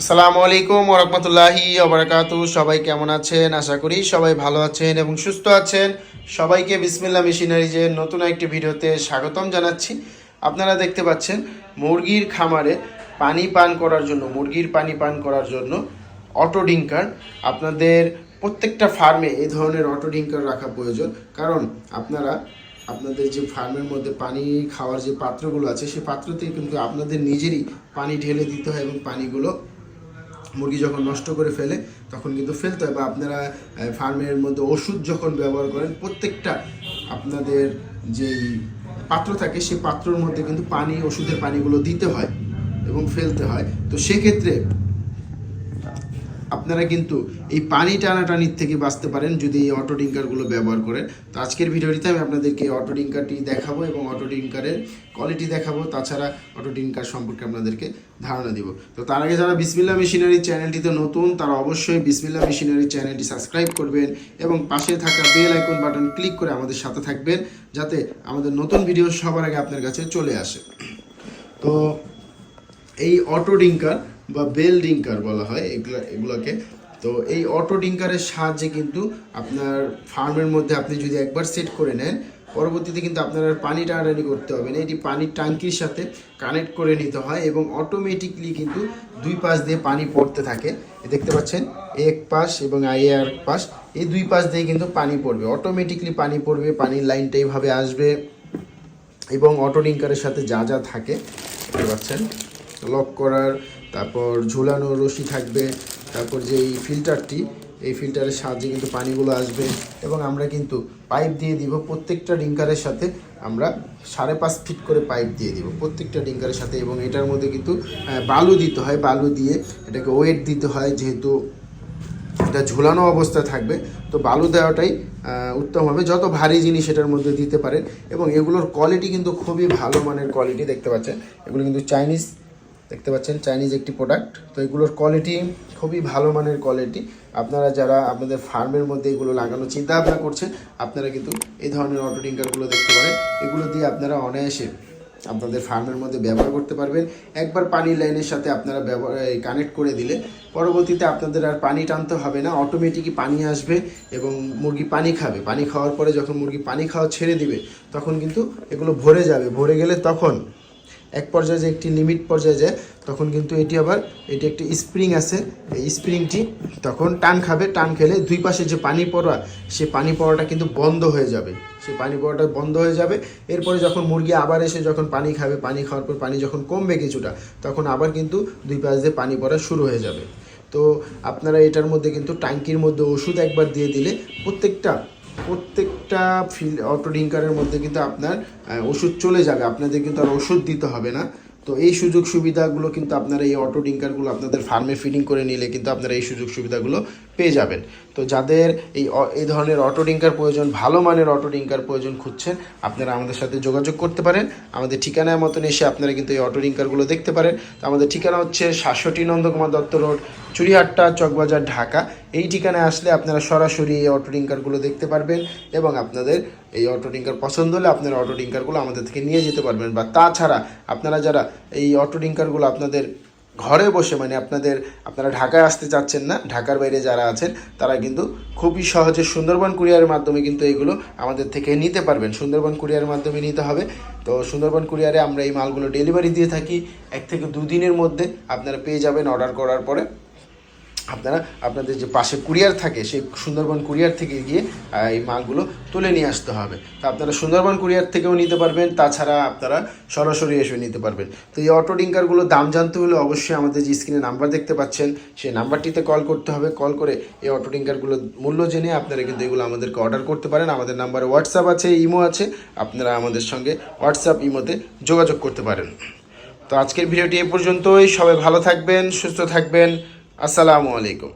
আসসালামু আলাইকুম ওরহমতুল্লাহি ওবরাকাত সবাই কেমন আছেন? আশা করি সবাই ভালো আছেন এবং সুস্থ আছেন। সবাইকে বিসমিল্লা মেশিনারিজের নতুন একটি ভিডিওতে স্বাগতম জানাচ্ছি। আপনারা দেখতে পাচ্ছেন মুরগির খামারে পানি পান করার জন্য, মুরগির পানি পান করার জন্য অটো ডিঙ্কার। আপনাদের প্রত্যেকটা ফার্মে এই ধরনের অটো ডিঙ্কার রাখা প্রয়োজন। কারণ আপনারা, আপনাদের যে ফার্মের মধ্যে পানি খাওয়ার যে পাত্রগুলো আছে সেই পাত্রতে কিন্তু আপনাদের নিজেরই পানি ঢেলে দিতে হয় এবং পানিগুলো মুরগি যখন নষ্ট করে ফেলে, তখন কিন্তু ফেলতে হয়। বা আপনারা ফার্মের মধ্যে ওষুধ যখন ব্যবহার করেন, প্রত্যেকটা আপনাদের যেই পাত্র থাকে, সেই পাত্রর মধ্যে কিন্তু পানি, ওষুধের পানিগুলো দিতে হয় এবং ফেলতে হয়। তো সেক্ষেত্রে আপনারা কিন্তু এই পানি টানাটানির থেকে বাঁচতে পারেন যদি এই অটো ডিঙ্কারগুলো ব্যবহার করেন। তো আজকের ভিডিওটিতে আমি আপনাদেরকে এই অটো ডিঙ্কারটি দেখাবো এবং অটো ডিঙ্কারের কোয়ালিটি দেখাবো। তাছাড়া অটো ডিঙ্কার সম্পর্কে আপনাদেরকে ধারণা দিব। তো তার আগে যারা বিসমিল্লা মেশিনারি চ্যানেলটিতে নতুন, তারা অবশ্যই বিসমিল্লা মেশিনারি চ্যানেলটি সাবস্ক্রাইব করবেন এবং পাশে থাকা বেল আইকন বাটন ক্লিক করে আমাদের সাথে থাকবেন, যাতে আমাদের নতুন ভিডিও সবার আগে আপনার কাছে চলে আসে। তো এই অটো ডিঙ্কার বা বেল ডিঙ্কার বলা হয়, এগুলো, এগুলোকে। তো এই অটো ডিঙ্কারের সাহায্যে কিন্তু আপনার ফার্মের মধ্যে আপনি যদি একবার সেট করে নেন, পরবর্তীতে কিন্তু আপনার আর পানি টানাটানি করতে হবে না। এটি পানির ট্যাঙ্কির সাথে কানেক্ট করে নিতে হয় এবং অটোমেটিকলি কিন্তু দুই পাশ দিয়ে পানি পড়তে থাকে। দেখতে পাচ্ছেন, এক পাশ এবং আই আর পাশ, এই দুই পাশ দিয়ে কিন্তু পানি পড়বে। অটোমেটিকলি পানি পড়বে, পানির লাইনটা এইভাবে আসবে এবং অটো ডিঙ্কারের সাথে যা যা থাকে, দেখতে পাচ্ছেন। লক করার, তারপর ঝুলানো রশি থাকবে, তারপর যে এই ফিল্টারটি এই ফিল্টারের সাহায্যে কিন্তু পানিগুলো আসবে এবং আমরা কিন্তু পাইপ দিয়ে দিব, প্রত্যেকটা ডিঙ্কারের সাথে আমরা সাড়ে পাঁচ ফিট করে পাইপ দিয়ে দিব, প্রত্যেকটা ডিঙ্কারের সাথে এবং এটার মধ্যে কিন্তু বালু দিতে হয়, বালু দিয়ে এটাকে ওয়েট দিতে হয়, যেহেতু এটা ঝুলানো অবস্থায় থাকবে, তো বালু দেওয়াটাই উত্তম হবে, যত ভারী জিনিস এটার মধ্যে দিতে পারেন এবং এগুলোর কোয়ালিটি কিন্তু খুবই ভালো মানের কোয়ালিটি দেখতে পাচ্ছেন, এগুলো কিন্তু চাইনিজ দেখতে পাচ্ছেন চাইনিজ একটি প্রোডাক্ট তো এগুলোর কোয়ালিটি খুবই ভালো মানের কোয়ালিটি আপনারা যারা আপনাদের ফার্মের মধ্যে এগুলো লাগানোর চিন্তা ভাবনা করছেন, আপনারা কিন্তু এই ধরনের অটো টিঙ্কারগুলো দেখতে পারেন। এগুলো দিয়ে আপনারা অনায়াসে আপনাদের ফার্মের মধ্যে ব্যবহার করতে পারবেন। একবার পানির লাইনের সাথে আপনারা ব্যবহার কানেক্ট করে দিলে পরবর্তীতে আপনাদের আর পানি টানতে হবে না অটোমেটিকই পানি আসবে এবং মুরগি পানি খাবে। পানি খাওয়ার পরে যখন মুরগি পানি খাওয়া ছেড়ে দিবে, তখন কিন্তু এগুলো ভরে যাবে। ভরে গেলে তখন এক পর্যায়ে যে একটি লিমিট পর্যায়ে যায়, তখন কিন্তু এটি আবার, এটি একটি স্প্রিং আছে, এই স্প্রিংটি তখন টান খাবে, টান খেলে দুই পাশে যে পানি পড়া, সে পানি পড়াটা কিন্তু বন্ধ হয়ে যাবে। সে পানি পড়াটা বন্ধ হয়ে যাবে। এরপরে যখন মুরগি আবার এসে যখন পানি খাবে, পানি খাওয়ার পর পানি যখন কমবে কিছুটা, তখন আবার কিন্তু দুই পাশ দিয়ে পানি পড়া শুরু হয়ে যাবে। তো আপনারা এটার মধ্যে কিন্তু ট্যাঙ্কির মধ্যে ওষুধ একবার দিয়ে দিলে প্রত্যেকটা প্রত্যেকটা ফিল অটো ডিঙ্কারের মধ্যে কিন্তু আপনার ওষুধ চলে যাবে। আপনাদের কিন্তু আর ওষুধ দিতে হবে না। তো এই সুযোগ সুবিধাগুলো কিন্তু আপনারা এই অটো ডিঙ্কারগুলো আপনাদের ফার্মে ফিডিং করে নিলে কিন্তু আপনারা এই সুযোগ সুবিধাগুলো পেয়ে যাবেন। তো যাদের এই এই ধরনের অটো ডিঙ্কার প্রয়োজন, ভালো মানের অটো ডিঙ্কার প্রয়োজন খুঁজছেন, আপনারা আমাদের সাথে যোগাযোগ করতে পারেন। আমাদের ঠিকানার মতন এসে আপনারা কিন্তু এই অটো ডিঙ্কারগুলো দেখতে পারেন। তো আমাদের ঠিকানা হচ্ছে সাতষট্টি নন্দকুমার দত্ত রোড, চুরিহাট্টা, চকবাজার, ঢাকা। এই ঠিকানায় আসলে আপনারা সরাসরি এই অটো ডিঙ্কারগুলো দেখতে পারবেন এবং আপনাদের এই অটো ডিঙ্কার পছন্দ হলে আপনারা অটো ডিঙ্কারগুলো আমাদের থেকে নিয়ে যেতে পারবেন। বা তাছাড়া আপনারা যারা এই অটো ডিঙ্কারগুলো আপনাদের ঘরে বসে মানে আপনাদের, আপনারা ঢাকায় আসতে চাচ্ছেন না, ঢাকার বাইরে যারা আছেন, তারা কিন্তু খুবই সহজে সুন্দরবন কুরিয়ারের মাধ্যমে কিন্তু এগুলো আমাদের থেকে নিতে পারবেন। সুন্দরবন কুরিয়ারের মাধ্যমে নিতে হবে। তো সুন্দরবন কুরিয়ারে আমরা এই মালগুলো ডেলিভারি দিয়ে থাকি। এক থেকে দুদিনের মধ্যে আপনারা পেয়ে যাবেন অর্ডার করার পরে। আপনারা আপনাদের যে পাশে কুরিয়ার থাকে, সেই সুন্দরবন কুরিয়ার থেকে গিয়ে এই মালগুলো তুলে নিয়ে আসতে হবে। তো আপনারা সুন্দরবন কুরিয়ার থেকেও নিতে পারবেন, তাছাড়া আপনারা সরাসরি এসে নিতে পারবেন। তো এই অটো ডিঙ্কারগুলোর দাম জানতে হলে অবশ্যই আমাদের যে স্ক্রিনে নাম্বার দেখতে পাচ্ছেন, সেই নাম্বারটিতে কল করতে হবে। কল করে এই অটো ডিঙ্কারগুলোর মূল্য জেনে আপনারা কিন্তু এগুলো আমাদেরকে অর্ডার করতে পারেন। আমাদের নাম্বারে হোয়াটসঅ্যাপ আছে, ইমো আছে, আপনারা আমাদের সঙ্গে হোয়াটসঅ্যাপ, ইমোতে যোগাযোগ করতে পারেন। তো আজকের ভিডিওটি এ পর্যন্তই। সবাই ভালো থাকবেন, সুস্থ থাকবেন। আসসালামু আলাইকুম।